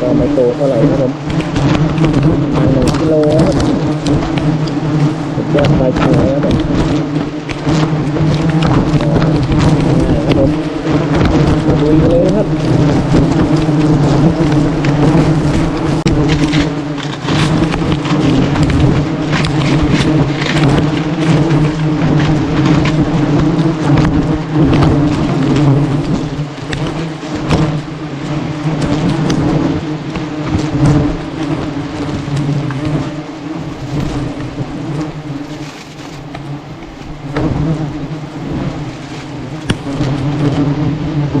ก็ไม่โตเท่าไหร่ครัผมหนึ่งกิโลครับยอดไปเลย ก็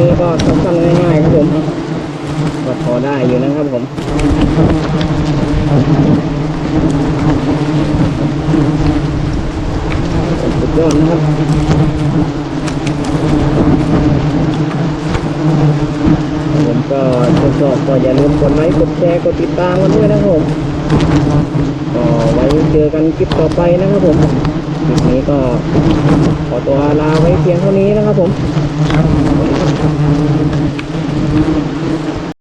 นี้ก็สั้นๆง่ายๆครับผมก็พอได้อยู่นะครับผมสุดยอดนะครับผมก็ทดสอบก็อย่าลืมกดไลค์กดแชร์กดติดตามกันด้วยนะครับผมก็ไว้เจอกันคลิปต่อไปนะครับผมคลิปนี้ก็ ขอตัวลาไว้เพียงเท่านี้นะครับผมค